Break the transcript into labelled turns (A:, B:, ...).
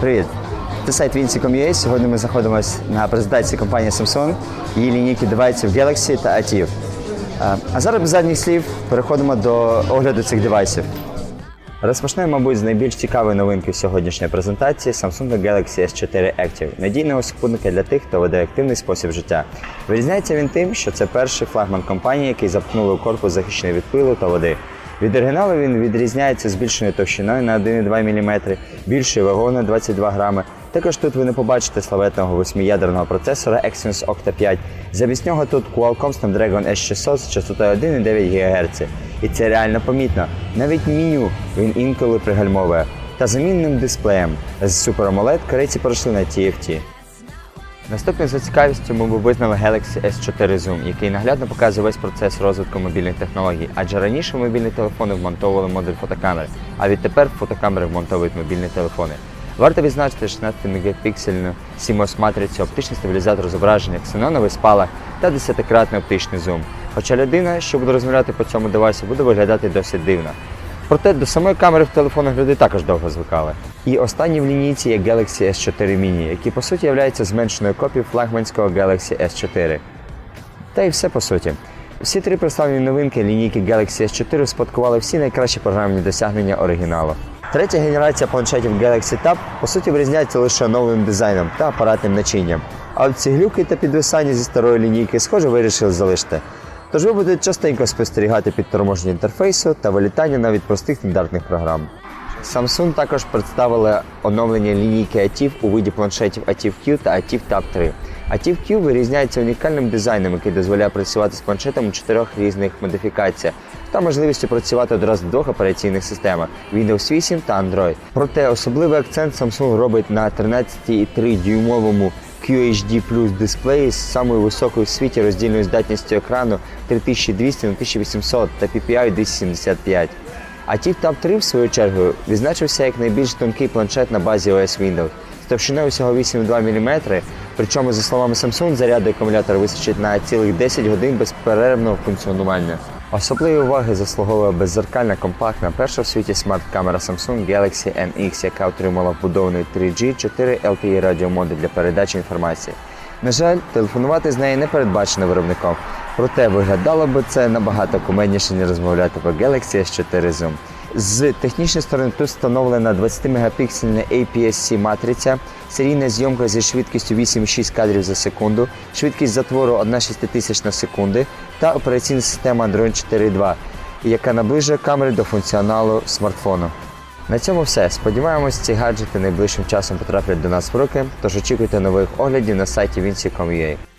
A: Привіт! Це сайт Vinci.com.ua. Сьогодні ми знаходимося на презентації компанії Samsung, її лінійки девайсів Galaxy та ATIV. А- зараз без задніх слів переходимо до огляду цих девайсів. Розпочнемо, мабуть, з найбільш цікавої новинки сьогоднішньої презентації Samsung Galaxy S4 Active надійного супутника для тих, хто веде активний спосіб життя. Вирізняється він тим, що це перший флагман компанії, який запхнули у корпус захищений від пилу та води. Від оригіналу він відрізняється збільшеною товщиною на 1,2 мм, більшою вагою на 22 грами. Також тут ви не побачите славетного восьмиядерного процесора Exynos Octa 5. Замість нього тут Qualcomm Snapdragon S600 з частотою 1,9 ГГц. І це реально помітно. Навіть меню він інколи пригальмовує. Та замінним дисплеєм з Super AMOLED корейці перейшли на TFT. Наступним за цікавістю ми б визнали Galaxy S4 Zoom, який наглядно показує весь процес розвитку мобільних технологій, адже раніше мобільні телефони вмонтовували модуль фотокамери, а відтепер фотокамери вмонтовують мобільні телефони. Варто відзначити 16-мегапіксельну CMOS матрицю, оптичний стабілізатор зображення, ксеноновий спалах та 10-кратний оптичний зум. Хоча людина, що буде розмовляти по цьому девайсу, буде виглядати досить дивно. Проте до самої камери в телефонах люди також довго звикали. І останній в лінійці є Galaxy S4 Mini, який по суті є зменшеною копією флагманського Galaxy S4. Та й все по суті. Всі три представлені новинки лінійки Galaxy S4 спадкували всі найкращі програмні досягнення оригіналу. Третя генерація планшетів Galaxy Tab по суті вирізняється лише новим дизайном та апаратним начинням. А от ці глюки та підвисання зі старої лінійки, схоже, вирішили залишити. Тож ви будете частенько спостерігати під торможення інтерфейсу та вилітання навіть простих стандартних програм. Samsung також представили оновлення лінійки ATIV у виді планшетів ATIV Q та ATIV Tab 3. ATIV Q вирізняється унікальним дизайном, який дозволяє працювати з планшетом у чотирьох різних модифікаціях та можливістю працювати одразу в двох операційних системах Windows 8 та Android. Проте особливий акцент Samsung робить на 13,3 дюймовому QHD Plus дисплеї з самою високою в світі роздільною здатністю екрану 3200 на 1800 та PPI 275. А TIP Tab 3, в свою чергу, відзначився як найбільш тонкий планшет на базі OS Windows з товщиною всього 8,2 мм, причому, за словами Samsung, заряду акумулятора вистачить на цілих 10 годин безперервного функціонування. Особливої уваги заслуговує беззеркальна компактна перша в світі смарт-камера Samsung Galaxy NX, яка отримала вбудований 3G 4 LTE радіомоди для передачі інформації. На жаль, телефонувати з неї не передбачено виробником, проте виглядало би це набагато кумедніше, ніж розмовляти по Galaxy S4 Zoom. З технічної сторони тут встановлена 20-мегапіксельна APS-C матриця, серійна зйомка зі швидкістю 8,6 кадрів за секунду, швидкість затвору 1,6 на секунди та операційна система Android 4.2, яка наближує камери до функціоналу смартфону. На цьому все. Сподіваємось, ці гаджети найближчим часом потраплять до нас в руки, тож очікуйте нових оглядів на сайті Vinci.com.ua.